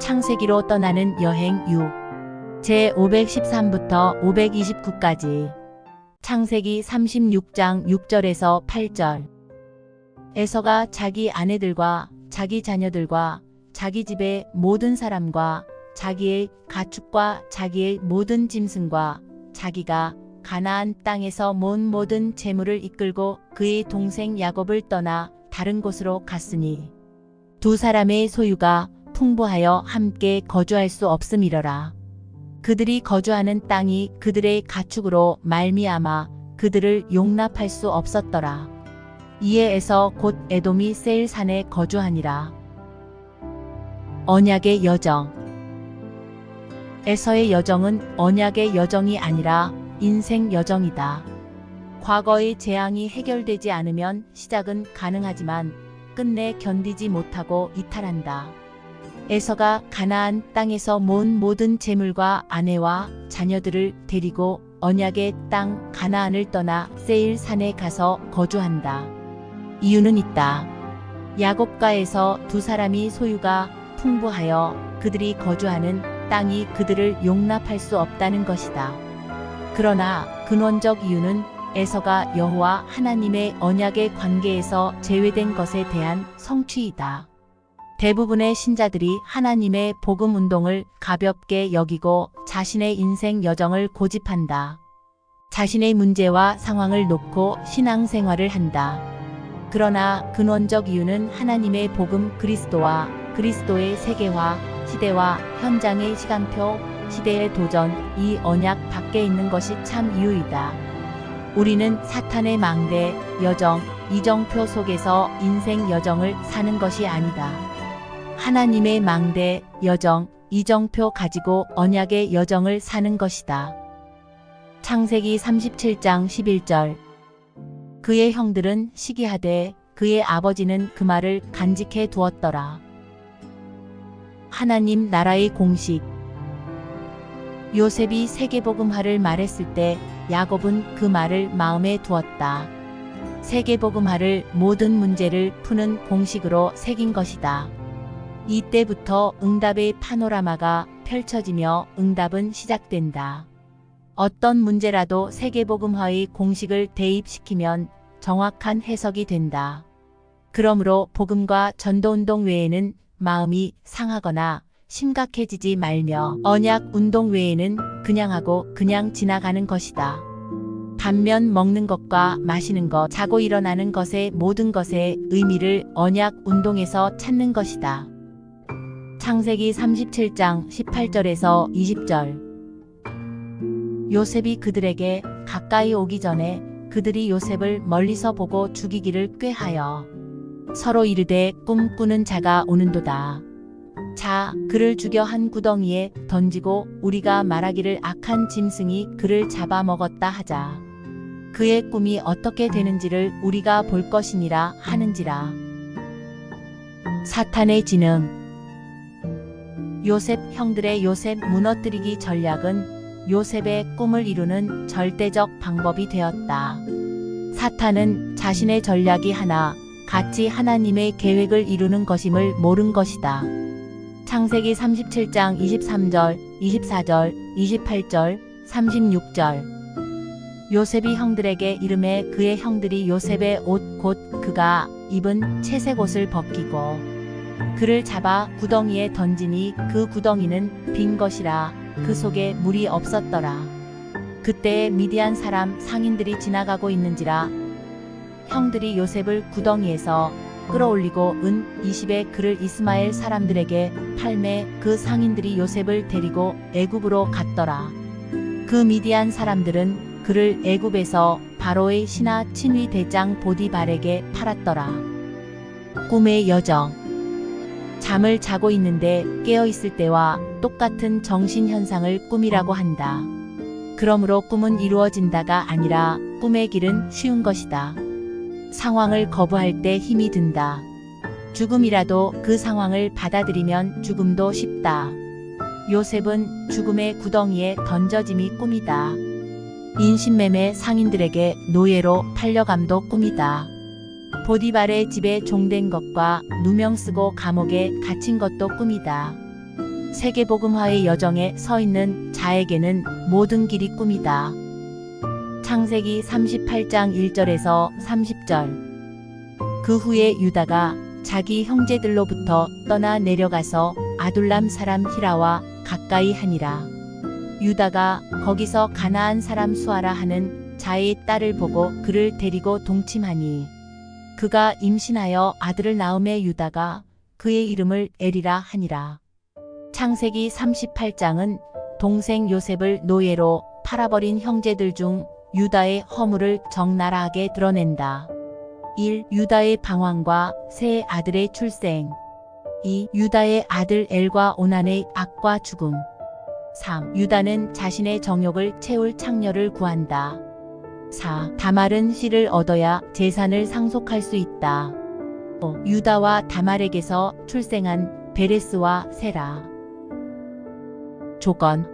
창세기로 떠나는 여행 6. 제 513부터 529까지. 창세기 36장 6절에서 8절. 에서가 자기 아내들과 자기 자녀들과 자기 집의 모든 사람과 자기의 가축과 자기의 모든 짐승과 자기가 가나안 땅에서 모은 모든 재물을 이끌고 그의 동생 야곱을 떠나 다른 곳으로 갔으니 두 사람의 소유가 풍부하여 함께 거주할 수 없음이러라. 그들이 거주하는 땅이 그들의 가축으로 말미암아 그들을 용납할 수 없었더라. 이에 에서 곧 에돔이 세일 산에 거주하니라. 언약의 여정 에서의 여정은 언약의 여정이 아니라 인생 여정이다. 과거의 재앙이 해결되지 않으면 시작은 가능하지만 끝내 견디지 못하고 이탈한다. 에서가 가나안 땅에서 모은 모든 재물과 아내와 자녀들을 데리고 언약의 땅 가나안을 떠나 세일 산에 가서 거주한다. 이유는 있다. 야곱가에서 두 사람이 소유가 풍부하여 그들이 거주하는 땅이 그들을 용납할 수 없다는 것이다. 그러나 근원적 이유는 에서가 여호와 하나님의 언약의 관계에서 제외된 것에 대한 성취이다. 대부분의 신자들이 하나님의 복음 운동을 가볍게 여기고 자신의 인생 여정을 고집한다. 자신의 문제와 상황을 놓고 신앙생활을 한다. 그러나 근원적 이유는 하나님의 복음 그리스도와 그리스도의 세계화, 시대와 현장의 시간표, 시대의 도전, 이 언약 밖에 있는 것이 참 이유이다. 우리는 사탄의 망대, 여정, 이정표 속에서 인생 여정을 사는 것이 아니다. 하나님의 망대, 여정, 이정표 가지고 언약의 여정을 사는 것이다. 창세기 37장 11절 그의 형들은 시기하되 그의 아버지는 그 말을 간직해 두었더라. 하나님 나라의 공식 요셉이 세계복음화를 말했을 때 야곱은 그 말을 마음에 두었다. 세계복음화를 모든 문제를 푸는 공식으로 새긴 것이다. 이때부터 응답의 파노라마가 펼쳐지며 응답은 시작된다. 어떤 문제라도 세계복음화의 공식을 대입시키면 정확한 해석이 된다. 그러므로 복음과 전도운동 외에는 마음이 상하거나 심각해지지 말며 언약 운동 외에는 그냥 하고 그냥 지나가는 것이다. 반면 먹는 것과 마시는 것, 자고 일어나는 것의 모든 것의 의미를 언약 운동에서 찾는 것이다. 창세기 37장 18절에서 20절 요셉이 그들에게 가까이 오기 전에 그들이 요셉을 멀리서 보고 죽이기를 꾀하여 서로 이르되 꿈꾸는 자가 오는도다. 자, 그를 죽여 한 구덩이에 던지고 우리가 말하기를 악한 짐승이 그를 잡아먹었다 하자. 그의 꿈이 어떻게 되는지를 우리가 볼 것이니라 하는지라. 사탄의 지능 요셉 형들의 요셉 무너뜨리기 전략은 요셉의 꿈을 이루는 절대적 방법이 되었다. 사탄은 자신의 전략이 하나, 같이 하나님의 계획을 이루는 것임을 모른 것이다. 창세기 37장 23절, 24절, 28절, 36절. 요셉이 형들에게 이름에 그의 형들이 요셉의 옷 곧 그가 입은 채색 옷을 벗기고 그를 잡아 구덩이에 던지니 그 구덩이는 빈 것이라 그 속에 물이 없었더라. 그때에 미디안 사람 상인들이 지나가고 있는지라 형들이 요셉을 구덩이에서 끌어올리고 은 20에 그를 이스마엘 사람들에게 팔매 그 상인들이 요셉을 데리고 애굽으로 갔더라. 그 미디안 사람들은 그를 애굽에서 바로의 신하 친위 대장 보디발에게 팔았더라. 꿈의 여정 잠을 자고 있는데 깨어 있을 때와 똑같은 정신 현상을 꿈이라고 한다. 그러므로 꿈은 이루어진다가 아니라 꿈의 길은 쉬운 것이다. 상황을 거부할 때 힘이 든다. 죽음이라도 그 상황을 받아들이면 죽음도 쉽다. 요셉은 죽음의 구덩이에 던져짐이 꿈이다. 인신매매 상인들에게 노예로 팔려감도 꿈이다. 보디발의 집에 종된 것과 누명 쓰고 감옥에 갇힌 것도 꿈이다. 세계복음화의 여정에 서 있는 자에게는 모든 길이 꿈이다. 창세기 38장 1절에서 30절. 그 후에 유다가 자기 형제들로부터 떠나 내려가서 아둘람 사람 히라와 가까이 하니라. 유다가 거기서 가나안 사람 수아라 하는 자의 딸을 보고 그를 데리고 동침하니 그가 임신하여 아들을 낳음에 유다가 그의 이름을 에리라 하니라. 창세기 38장은 동생 요셉을 노예로 팔아버린 형제들 중 유다의 허물을 적나라하게 드러낸다. 1. 유다의 방황과 세 아들의 출생 2. 유다의 아들 엘과 오난의 악과 죽음 3. 유다는 자신의 정욕을 채울 창녀를 구한다. 4. 다말은 씨를 얻어야 재산을 상속할 수 있다. 5. 유다와 다말에게서 출생한 베레스와 세라. 조건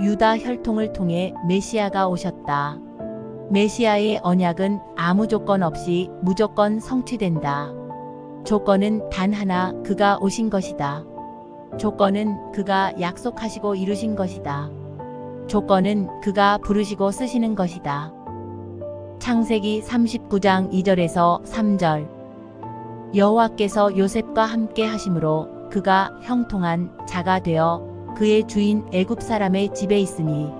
유다 혈통을 통해 메시아가 오셨다. 메시아의 언약은 아무 조건 없이 무조건 성취된다. 조건은 단 하나 그가 오신 것이다. 조건은 그가 약속하시고 이루신 것이다. 조건은 그가 부르시고 쓰시는 것이다. 창세기 39장 2절에서 3절 여호와께서 요셉과 함께 하심으로 그가 형통한 자가 되어 그의 주인 애굽 사람의 집에 있으니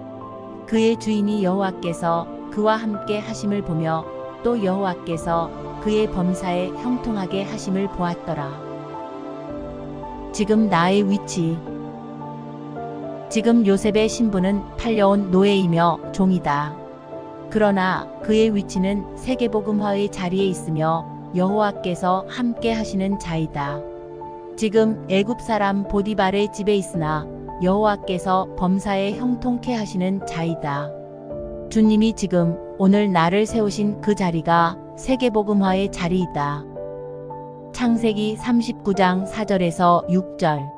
그의 주인이 여호와께서 그와 함께 하심을 보며 또 여호와께서 그의 범사에 형통하게 하심을 보았더라. 지금 나의 위치 지금 요셉의 신분은 팔려온 노예이며 종이다. 그러나 그의 위치는 세계복음화의 자리에 있으며 여호와께서 함께 하시는 자이다. 지금 애굽 사람 보디발의 집에 있으나 여호와께서 범사에 형통케 하시는 자이다. 주님이 지금 오늘 나를 세우신 그 자리가 세계복음화의 자리이다. 창세기 39장 4절에서 6절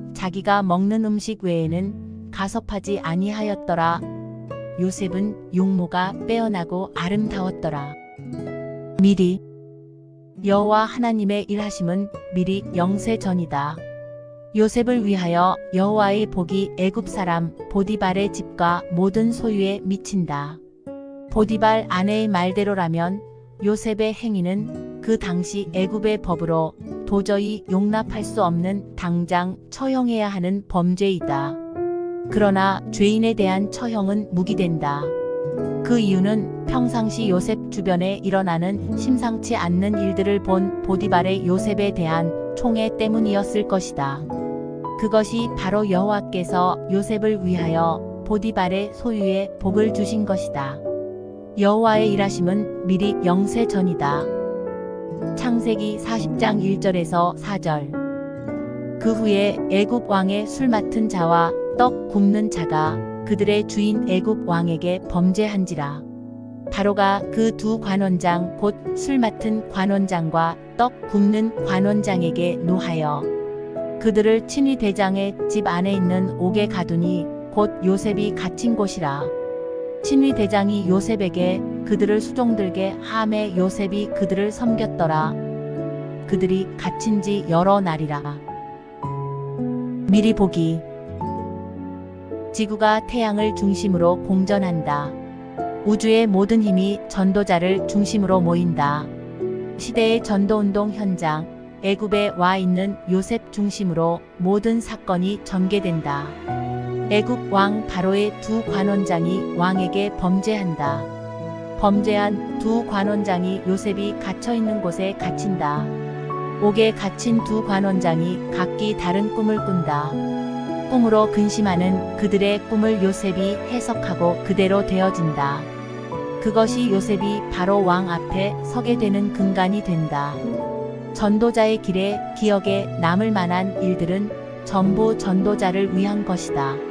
자기가 먹는 음식 외에는 가섭하지 아니하였더라 요셉은 용모가 빼어나고 아름다웠더라 미리 여호와 하나님의 일하심은 미리 영세 전이다. 요셉을 위하여 여호와의 복이 애굽 사람 보디발의 집과 모든 소유에 미친다. 보디발 아내의 말대로라면 요셉의 행위는 그 당시 애굽의 법으로 도저히 용납할 수 없는 당장 처형해야 하는 범죄이다. 그러나 죄인에 대한 처형은 무기된다. 그 이유는 평상시 요셉 주변에 일어나는 심상치 않는 일들을 본 보디발의 요셉에 대한 총애 때문이었을 것이다. 그것이 바로 여호와께서 요셉을 위하여 보디발의 소유에 복을 주신 것이다. 여호와의 일하심은 미리 영세 전이다. 창세기 40장 1절에서 4절 그 후에 애굽 왕의 술 맡은 자와 떡 굽는 자가 그들의 주인 애굽 왕에게 범죄한지라. 바로가 그 두 관원장 곧 술 맡은 관원장과 떡 굽는 관원장에게 노하여 그들을 친위 대장의 집 안에 있는 옥에 가두니 곧 요셉이 갇힌 곳이라. 친위 대장이 요셉에게 그들을 수종들게 함에 요셉이 그들을 섬겼더라. 그들이 갇힌 지 여러 날이라. 미리 보기 지구가 태양을 중심으로 공전한다. 우주의 모든 힘이 전도자를 중심으로 모인다. 시대의 전도운동 현장, 애굽에 와 있는 요셉 중심으로 모든 사건이 전개된다. 애굽 왕 바로의 두 관원장이 왕에게 범죄한다. 범죄한 두 관원장이 요셉이 갇혀 있는 곳에 갇힌다. 옥에 갇힌 두 관원장이 각기 다른 꿈을 꾼다. 꿈으로 근심하는 그들의 꿈을 요셉이 해석하고 그대로 되어진다. 그것이 요셉이 바로 왕 앞에 서게 되는 근간이 된다. 전도자의 길에 기억에 남을 만한 일들은 전부 전도자를 위한 것이다.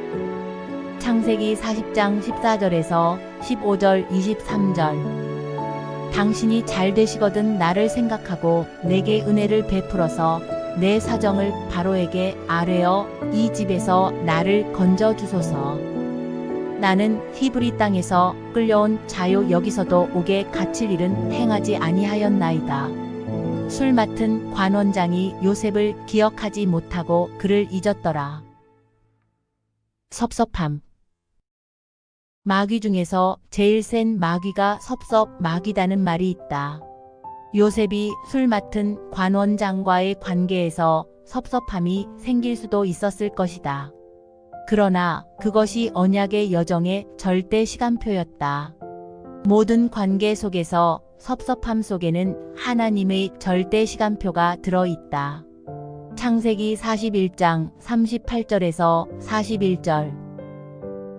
창세기 40장 14절에서 15절 23절 당신이 잘 되시거든 나를 생각하고 내게 은혜를 베풀어서 내 사정을 바로에게 아뢰어 이 집에서 나를 건져 주소서. 나는 히브리 땅에서 끌려온 자요 여기서도 옥에 갇힐 일은 행하지 아니하였나이다. 술 맡은 관원장이 요셉을 기억하지 못하고 그를 잊었더라. 섭섭함. 마귀 중에서 제일 센 마귀가 섭섭 마귀다는 말이 있다. 요셉이 술 맡은 관원장과의 관계에서 섭섭함이 생길 수도 있었을 것이다. 그러나 그것이 언약의 여정의 절대 시간표였다. 모든 관계 속에서 섭섭함 속에는 하나님의 절대 시간표가 들어있다. 창세기 41장 38절에서 41절.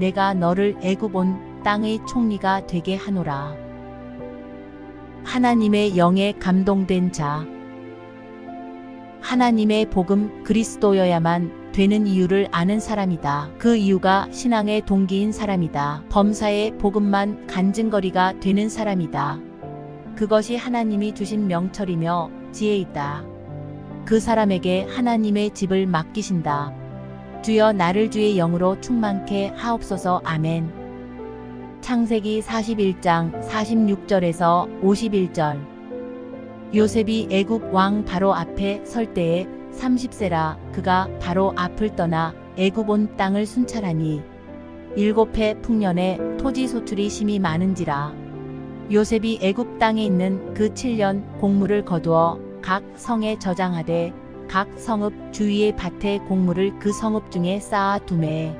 내가 너를 애굽 온 땅의 총리가 되게 하노라. 하나님의 영에 감동된 자. 하나님의 복음 그리스도여야만 되는 이유를 아는 사람이다. 그 이유가 신앙의 동기인 사람이다. 범사의 복음만 간증거리가 되는 사람이다. 그것이 하나님이 주신 명철이며 지혜이다. 그 사람에게 하나님의 집을 맡기신다. 주여 나를 주의 영으로 충만케 하옵소서. 아멘. 창세기 41장 46절에서 51절. 요셉이 애굽 왕 바로 앞에 설 때에 30세라 그가 바로 앞을 떠나 애굽 온 땅을 순찰하니 일곱 해 풍년에 토지 소출이 심히 많은지라. 요셉이 애굽 땅에 있는 그 7년 곡물을 거두어 각 성에 저장하되 각 성읍 주위의 밭에 곡물을 그 성읍 중에 쌓아 두매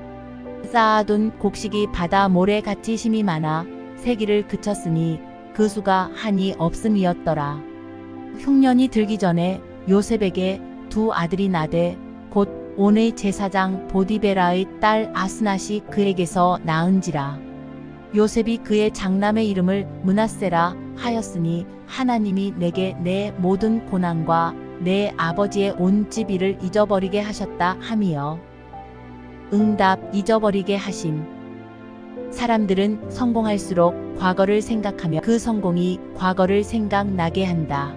쌓아둔 곡식이 바다 모래같이 심이 많아 세기를 그쳤으니 그 수가 한이 없음이었더라. 흉년이 들기 전에 요셉에게 두 아들이 나되 곧 온의 제사장 보디베라의 딸 아스낫이 그에게서 낳은지라. 요셉이 그의 장남의 이름을 문하세라 하였으니 하나님이 내게 내 모든 고난과 내 아버지의 온 집이를 잊어버리게 하셨다 함이여. 응답 잊어버리게 하심. 사람들은 성공할수록 과거를 생각하며 그 성공이 과거를 생각나게 한다.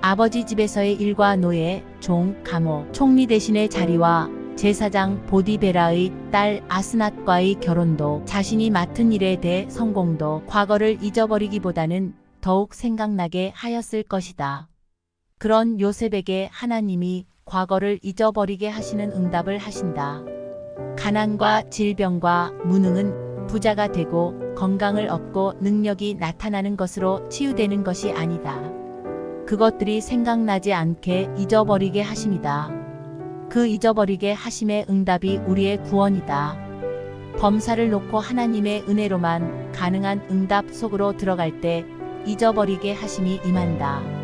아버지 집에서의 일과 노예, 종, 감호, 총리 대신의 자리와 제사장 보디베라의 딸 아스낫과의 결혼도 자신이 맡은 일에 대해 성공도 과거를 잊어버리기보다는 더욱 생각나게 하였을 것이다. 그런 요셉에게 하나님이 과거를 잊어버리게 하시는 응답을 하신다. 가난과 질병과 무능은 부자가 되고 건강을 얻고 능력이 나타나는 것으로 치유되는 것이 아니다. 그것들이 생각나지 않게 잊어버리게 하심이다. 그 잊어버리게 하심의 응답이 우리의 구원이다. 범사를 놓고 하나님의 은혜로만 가능한 응답 속으로 들어갈 때 잊어버리게 하심이 임한다.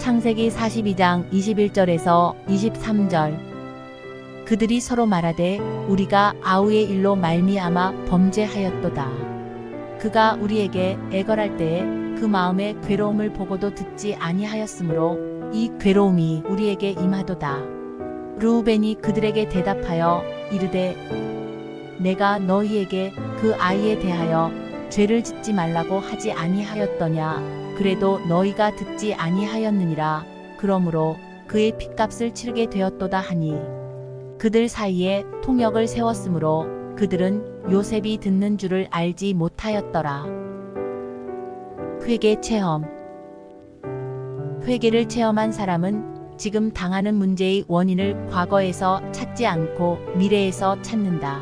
창세기 42장 21절에서 23절 그들이 서로 말하되 우리가 아우의 일로 말미암아 범죄하였도다. 그가 우리에게 애걸할 때에 그 마음의 괴로움을 보고도 듣지 아니하였으므로 이 괴로움이 우리에게 임하도다. 루벤이 그들에게 대답하여 이르되 내가 너희에게 그 아이에 대하여 죄를 짓지 말라고 하지 아니하였더냐 그래도 너희가 듣지 아니하였느니라 그러므로 그의 핏값을 치르게 되었도다 하니 그들 사이에 통역을 세웠으므로 그들은 요셉이 듣는 줄을 알지 못하였더라. 회계 체험 회계를 체험한 사람은 지금 당하는 문제의 원인을 과거에서 찾지 않고 미래에서 찾는다.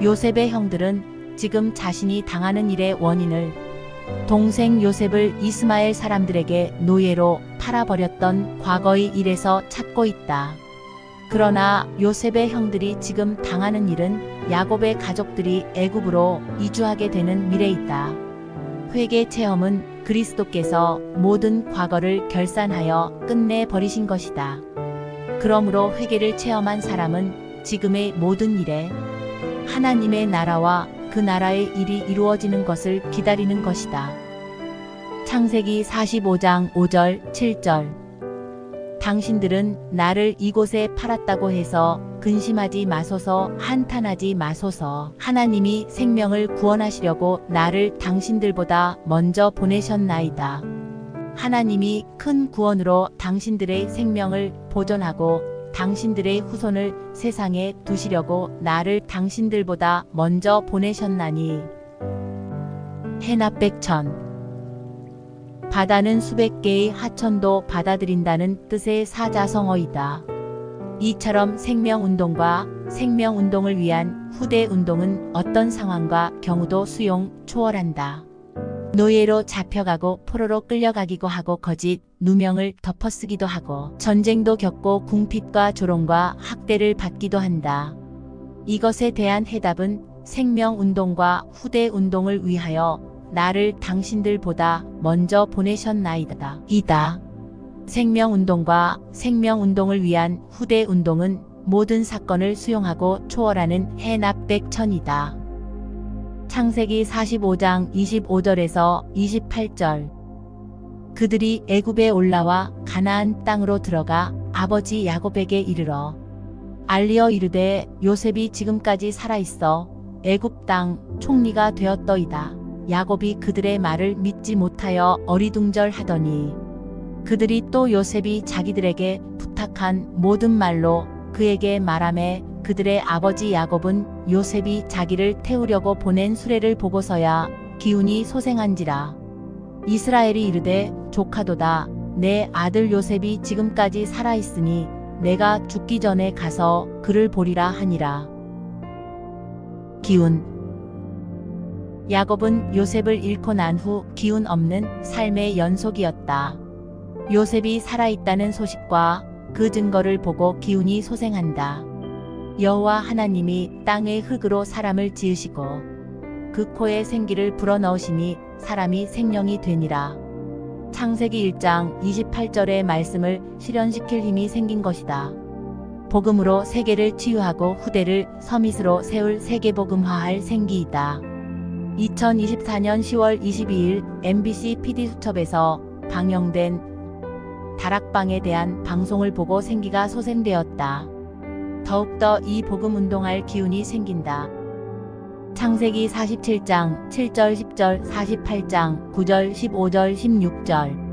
요셉의 형들은 지금 자신이 당하는 일의 원인을 동생 요셉을 이스마엘 사람들에게 노예로 팔아버렸던 과거의 일에서 찾고 있다. 그러나 요셉의 형들이 지금 당하는 일은 야곱의 가족들이 애굽으로 이주하게 되는 미래이다. 회개 체험은 그리스도께서 모든 과거를 결산하여 끝내 버리신 것이다. 그러므로 회개를 체험한 사람은 지금의 모든 일에 하나님의 나라와 그 나라의 일이 이루어지는 것을 기다리는 것이다. 창세기 45장 5절, 7절. 당신들은 나를 이곳에 팔았다고 해서 근심하지 마소서 한탄하지 마소서 하나님이 생명을 구원하시려고 나를 당신들보다 먼저 보내셨나이다. 하나님이 큰 구원으로 당신들의 생명을 보존하고 당신들의 후손을 세상에 두시려고 나를 당신들보다 먼저 보내셨나니 해납백천 바다는 수백 개의 하천도 받아들인다는 뜻의 사자성어이다. 이처럼 생명운동과 생명운동을 위한 후대운동은 어떤 상황과 경우도 수용, 초월한다. 노예로 잡혀가고 포로로 끌려가기도 하고 거짓, 누명을 덮어쓰기도 하고 전쟁도 겪고 궁핍과 조롱과 학대를 받기도 한다. 이것에 대한 해답은 생명운동과 후대운동을 위하여 나를 당신들보다 먼저 보내셨나이다. 이다. 생명운동과 생명운동을 위한 후대운동은 모든 사건을 수용하고 초월하는 해납백천이다. 창세기 45장 25절에서 28절 그들이 애굽에 올라와 가나안 땅으로 들어가 아버지 야곱에게 이르러 알리어 이르되 요셉이 지금까지 살아 있어 애굽 땅 총리가 되었더이다. 야곱이 그들의 말을 믿지 못하여 어리둥절하더니 그들이 또 요셉이 자기들에게 부탁한 모든 말로 그에게 말하매 그들의 아버지 야곱은 요셉이 자기를 태우려고 보낸 수레를 보고서야 기운이 소생한지라 이스라엘이 이르되 조카도다 내 아들 요셉이 지금까지 살아 있으니 내가 죽기 전에 가서 그를 보리라 하니라 기운 야곱은 요셉을 잃고 난 후 기운 없는 삶의 연속이었다. 요셉이 살아있다는 소식과 그 증거를 보고 기운이 소생한다. 여호와 하나님이 땅의 흙으로 사람을 지으시고 그 코에 생기를 불어넣으시니 사람이 생명이 되니라. 창세기 1장 28절의 말씀을 실현시킬 힘이 생긴 것이다. 복음으로 세계를 치유하고 후대를 서밋으로 세울 세계복음화할 생기이다. 2024년 10월 22일 MBC PD수첩에서 방영된 다락방에 대한 방송을 보고 생기가 소생되었다. 더욱더 이 복음 운동할 기운이 생긴다. 창세기 47장 7절 10절 48장 9절 15절 16절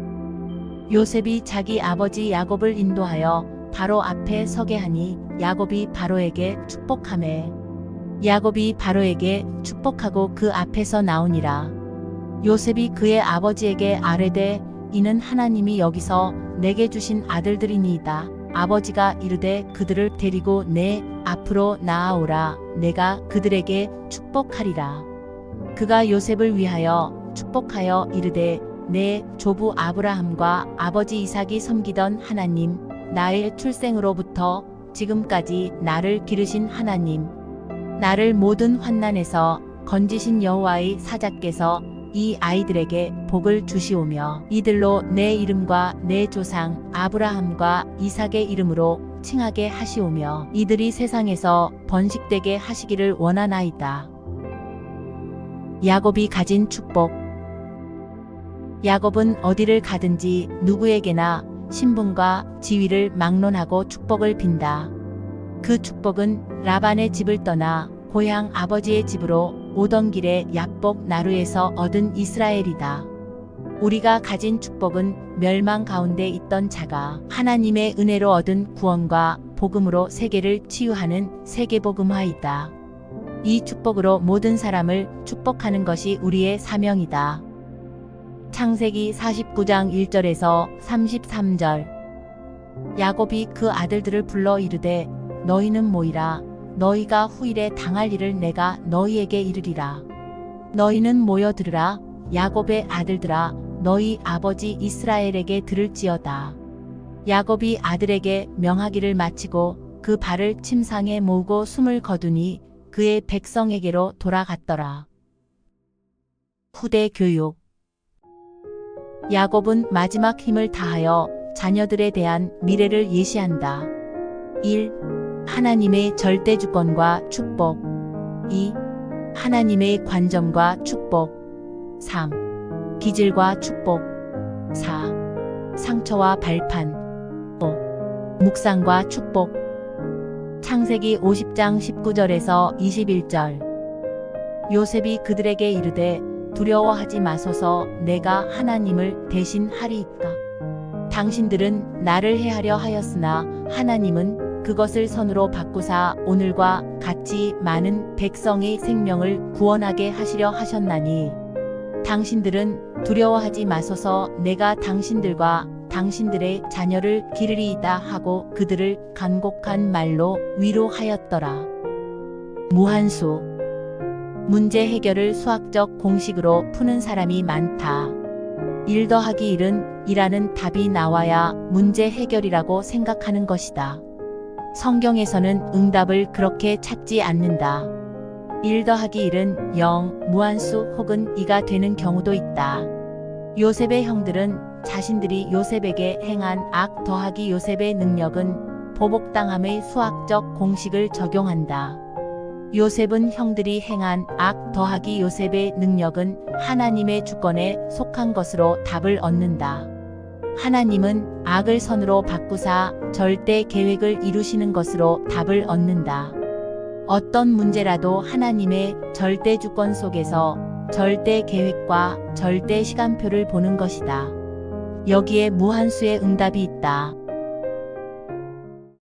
요셉이 자기 아버지 야곱을 인도하여 바로 앞에 서게 하니 야곱이 바로에게 축복하매 야곱이 바로에게 축복하고 그 앞에서 나오니라. 요셉이 그의 아버지에게 아뢰되 이는 하나님이 여기서 내게 주신 아들들이니이다. 아버지가 이르되 그들을 데리고 내 앞으로 나아오라. 내가 그들에게 축복하리라. 그가 요셉을 위하여 축복하여 이르되 내 조부 아브라함과 아버지 이삭이 섬기던 하나님, 나의 출생으로부터 지금까지 나를 기르신 하나님, 나를 모든 환난에서 건지신 여호와의 사자께서 이 아이들에게 복을 주시오며 이들로 내 이름과 내 조상 아브라함과 이삭의 이름으로 칭하게 하시오며 이들이 세상에서 번식되게 하시기를 원하나이다. 야곱이 가진 축복 야곱은 어디를 가든지 누구에게나 신분과 지위를 막론하고 축복을 빈다. 그 축복은 라반의 집을 떠나 고향 아버지의 집으로 오던 길에 야복 나루에서 얻은 이스라엘이다. 우리가 가진 축복은 멸망 가운데 있던 자가 하나님의 은혜로 얻은 구원과 복음으로 세계를 치유하는 세계복음화이다. 이 축복으로 모든 사람을 축복하는 것이 우리의 사명이다. 창세기 49장 1절에서 33절 야곱이 그 아들들을 불러 이르되 너희는 모이라 너희가 후일에 당할 일을 내가 너희에게 이르리라 너희는 모여 들으라 야곱의 아들들아 너희 아버지 이스라엘에게 들을지어다 야곱이 아들에게 명하기를 마치고 그 발을 침상에 모으고 숨을 거두니 그의 백성에게로 돌아갔더라. 후대 교육 야곱은 마지막 힘을 다하여 자녀들에 대한 미래를 예시한다. 1. 하나님의 절대 주권과 축복 2. 하나님의 관점과 축복 3. 기질과 축복 4. 상처와 발판 5. 묵상과 축복 창세기 50장 19절에서 21절 요셉이 그들에게 이르되 두려워하지 마소서 내가 하나님을 대신 하리이까 당신들은 나를 해하려 하였으나 하나님은 그것을 선으로 바꾸사 오늘과 같이 많은 백성의 생명을 구원하게 하시려 하셨나니 당신들은 두려워하지 마소서 내가 당신들과 당신들의 자녀를 기르리이다 하고 그들을 간곡한 말로 위로하였더라. 무한수 문제 해결을 수학적 공식으로 푸는 사람이 많다. 1 더하기 1은 이라는 답이 나와야 문제 해결이라고 생각하는 것이다. 성경에서는 응답을 그렇게 찾지 않는다. 1 더하기 1은 0, 무한수 혹은 2가 되는 경우도 있다. 요셉의 형들은 자신들이 요셉에게 행한 악 더하기 요셉의 능력은 보복당함의 수학적 공식을 적용한다. 요셉은 형들이 행한 악 더하기 요셉의 능력은 하나님의 주권에 속한 것으로 답을 얻는다. 하나님은 악을 선으로 바꾸사 절대 계획을 이루시는 것으로 답을 얻는다. 어떤 문제라도 하나님의 절대 주권 속에서 절대 계획과 절대 시간표를 보는 것이다. 여기에 무한수의 응답이 있다.